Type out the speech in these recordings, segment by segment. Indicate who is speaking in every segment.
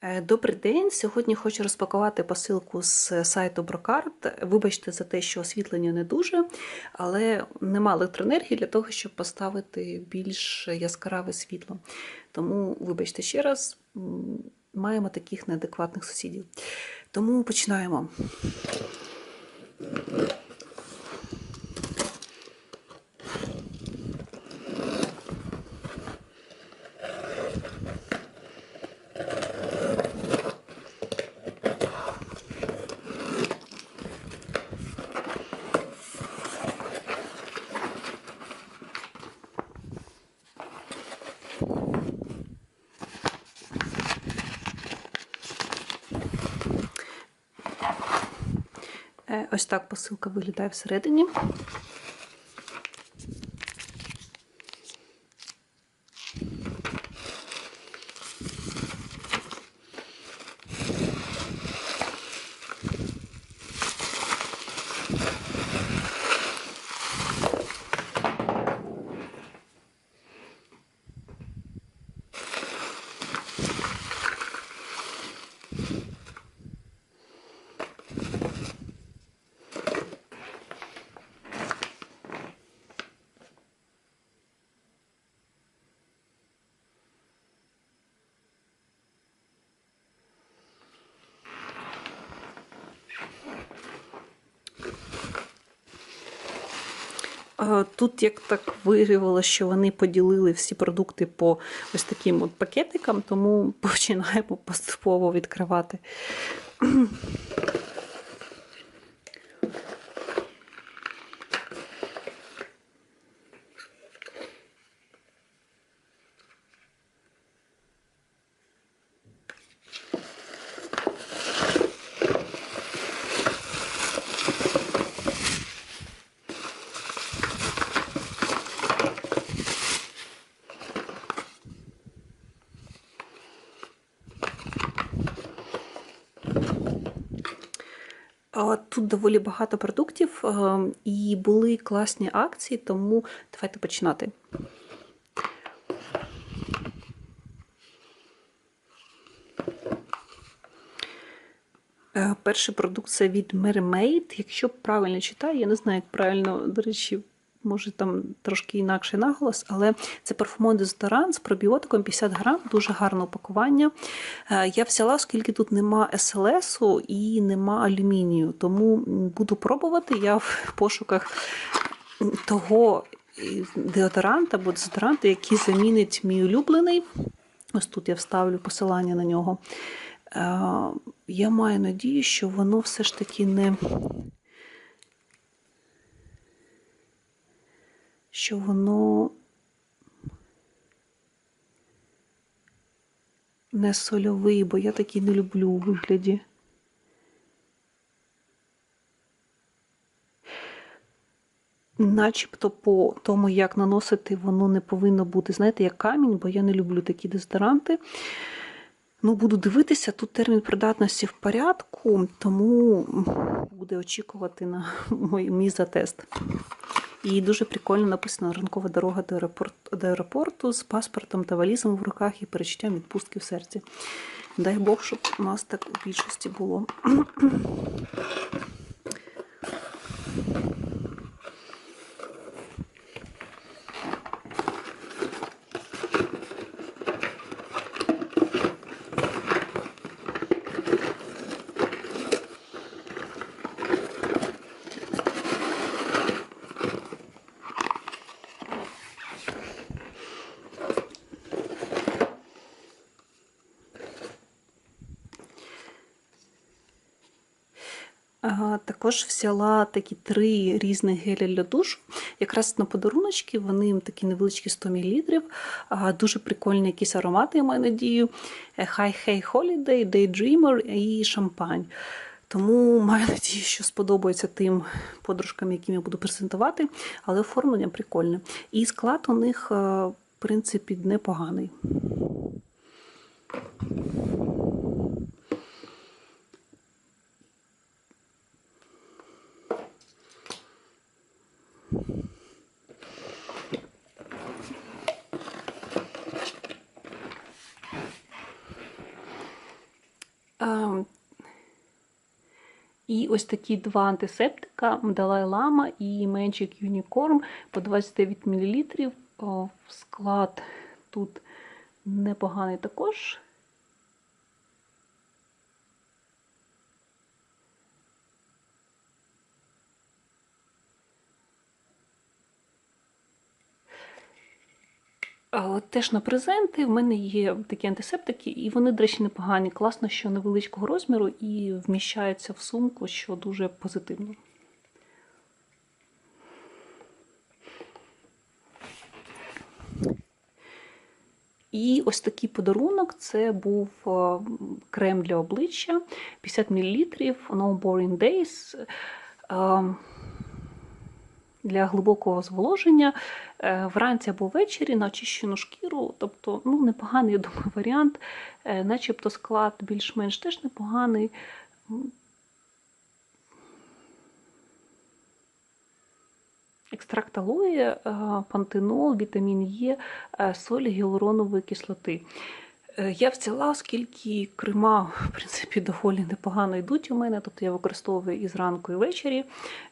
Speaker 1: Е, Добрий день. Сьогодні хочу розпакувати посилку з сайту Брокарт. Вибачте за те, що освітлення не дуже, але нема електроенергії для того, щоб поставити більш яскраве світло. Тому, вибачте ще раз, маємо таких неадекватних сусідів. Тому починаємо. Ось так посилка виглядає всередині. Тут як так виявилося, що вони поділили всі продукти по ось таким от пакетикам, тому починаємо поступово відкривати. Тут доволі багато продуктів е, і були класні акції, тому давайте починати. Е, Перший продукт це від Mermaid. Якщо правильно читаю, я не знаю, як правильно, до речі, може там трошки інакший наголос, але це парфумовий дезодорант з пробіотиком 50 грам, дуже гарне упакування. Е, Я взяла, оскільки тут нема СЛСу і нема алюмінію, тому буду пробувати. Я в пошуках того деодоранта або дезодоранта, який замінить мій улюблений. Ось тут я вставлю посилання на нього. Е, Я маю надію, що воно все ж таки не. Що воно не сольовий, бо я такий не люблю у вигляді. Начебто по тому, як наносити, воно не повинно бути, знаєте, як камінь, бо я не люблю такі дезодоранти. Ну, буду дивитися, тут термін придатності в порядку, тому буде очікувати на мій, мій затест. І дуже прикольно написано ранкова дорога до аеропорту, до аеропорту з паспортом та валізом в руках і перечуттям відпустки в серці. Дай Бог, щоб у нас так у більшості було. Також взяла такі три різних гелі для душу. Якраз на подаруночки, вони такі невеличкі 100 мл. Дуже прикольні якісь аромати, я маю надію. High Hey Holiday, Daydreamer і шампань. Тому маю надію, що сподобається тим подружкам, яким я буду презентувати, але оформлення прикольне. І склад у них, е, в принципі, непоганий. І ось такі два антисептика Мдалай Лама і Magic Unicorn по 29 мл. Склад тут непоганий також. Теж на презенти в мене є такі антисептики, і вони, до речі, непогані. Класно, що невеличкого розміру і вміщаються в сумку, що дуже позитивно. І ось такий подарунок це був крем для обличчя 50 мл No Boring Days. Для глибокого зволоження е, вранці або ввечері на очищену шкіру. Тобто, ну, непоганий, я думаю, варіант, Е, начебто склад більш-менш теж непоганий. Екстракт алоє, е, пантенол, вітамін е, солі гіалуронової кислоти. Е, Я взяла, оскільки крема, в принципі, доволі непогано йдуть у мене, тобто я використовую і зранку, і ввечері,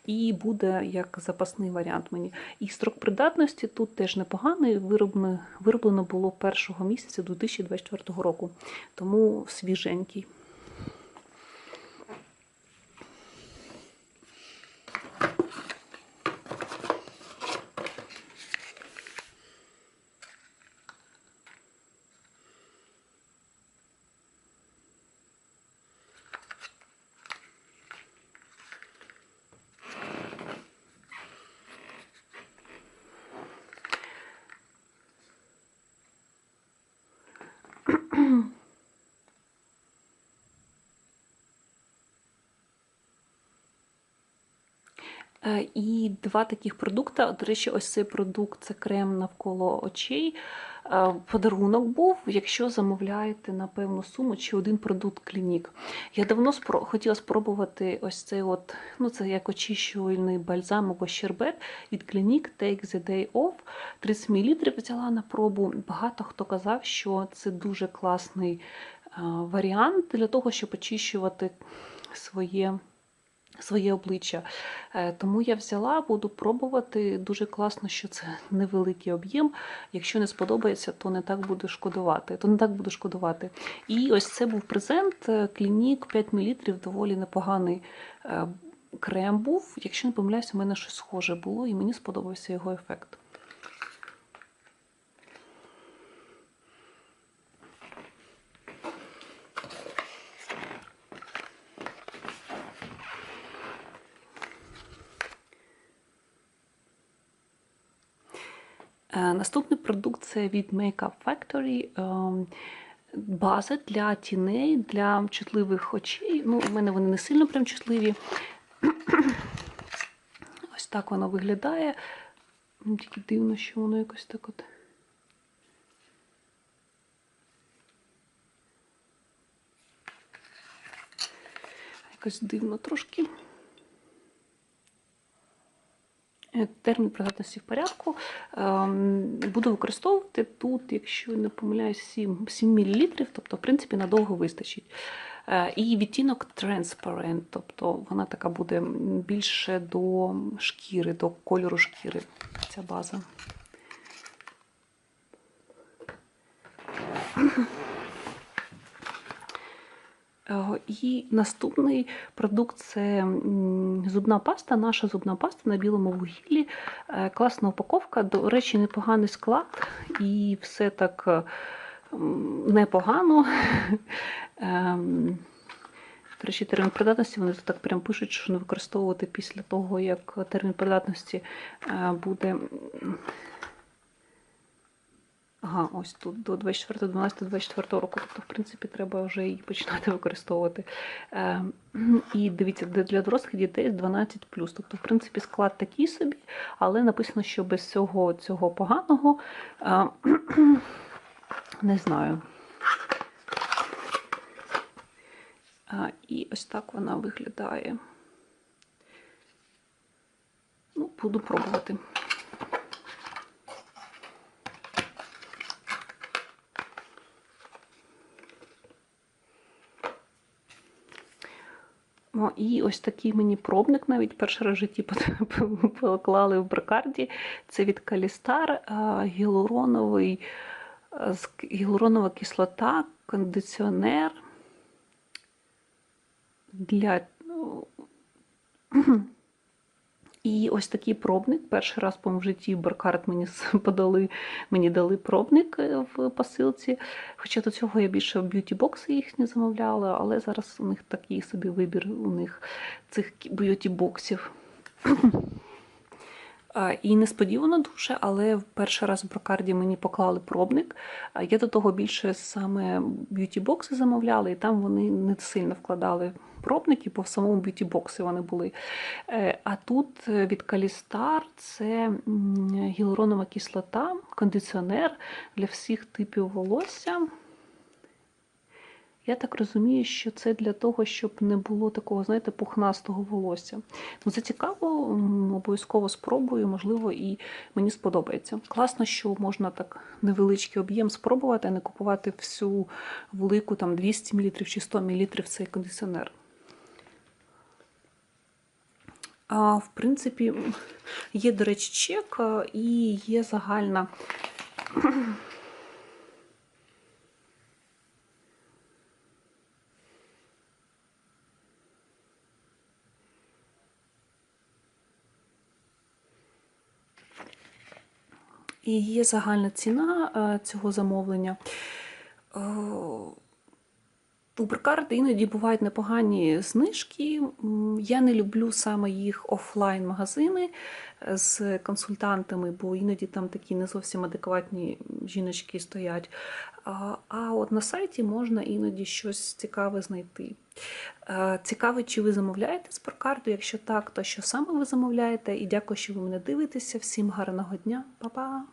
Speaker 1: і буде як запасний варіант мені. І строк придатності тут теж непоганий, вироблено, вироблено було першого місяця 2024 року, тому свіженький. І два таких продукти. До речі, ось цей продукт це крем навколо очей. Е, Подарунок був, якщо замовляєте на певну суму чи один продукт клінік. Я давно спро... хотіла спробувати ось цей от, ну це як очищувальний бальзам або щербет від клінік Take the Day Off. 30 мл взяла на пробу. Багато хто казав, що це дуже класний е, варіант для того, щоб очищувати своє своє обличчя. Е, Тому я взяла, буду пробувати. Дуже класно, що це невеликий об'єм. Якщо не сподобається, то не так буде шкодувати. То не так буду шкодувати. І ось це був презент. е, Клінік 5 мл, доволі непоганий е, крем був. Якщо не помиляюся, у мене щось схоже було, і мені сподобався його ефект. Наступний продукт це від Makeup Factory. ем, База для тіней, для чутливих очей. Ну, у мене вони не сильно прям чутливі. Ось так воно виглядає. Ну, Тільки дивно, що воно якось так от. Якось дивно трошки. Е, Термін придатності в порядку. Ем, Буду використовувати тут, якщо не помиляюсь, 7, 7 мл, тобто, в принципі, надовго вистачить. Е, І відтінок Transparent, тобто вона така буде більше до шкіри, до кольору шкіри, ця база. Е, І наступний продукт це зубна паста, наша зубна паста на білому вугіллі. Е, Класна упаковка, до речі, непоганий склад, і все так е, непогано. Ем, До речі, термін придатності вони тут так прям пишуть, що не використовувати після того, як термін придатності буде. Ага, ось тут до 24 12 24 року. Тобто, в принципі, треба вже її починати використовувати. Е, і дивіться, для дорослих дітей з 12 Тобто, в принципі, склад такий собі, але написано, що без цього цього поганого е, не знаю. А, і ось так вона виглядає. Ну, буду пробувати. О, і ось такий мені пробник навіть перший раз в житті поклали в брикарді. Це від Калістар гіалуроновий, а, гіалуронова кислота, кондиціонер для. І ось такий пробник. Перший раз, по в житті Баркарт мені подали, мені дали пробник е, в посилці. Хоча до цього я більше б'юті-бокси їхні замовляла, але зараз у них такий собі вибір у них цих б'юті-боксів. І несподівано дуже, але в перший раз в брокарді мені поклали пробник. Я до того більше саме б'юті-бокси замовляла, і там вони не сильно вкладали пробники, бо в самому б'юті-боксі вони були. Е, А тут е, від Калістар це гіалуронова кислота, кондиціонер для всіх типів волосся. Я так розумію, що це для того, щоб не було такого, знаєте, пухнастого волосся. Ну, це цікаво, обов'язково спробую, можливо, і мені сподобається. Класно, що можна так невеличкий об'єм спробувати, а не купувати всю велику там 200 мл чи 100 мл цей кондиціонер. А, в принципі, є, до речі, чек і є загальна. І є загальна ціна е, цього замовлення. У Брикарди іноді бувають непогані знижки. Я не люблю саме їх офлайн-магазини е, з консультантами, бо іноді там такі не зовсім адекватні жіночки стоять. А от на сайті можна іноді щось цікаве знайти. Е, Цікаво, чи ви замовляєте з Брикарду? Якщо так, то що саме ви замовляєте? І дякую, що ви мене дивитеся. Всім гарного дня, Па-па!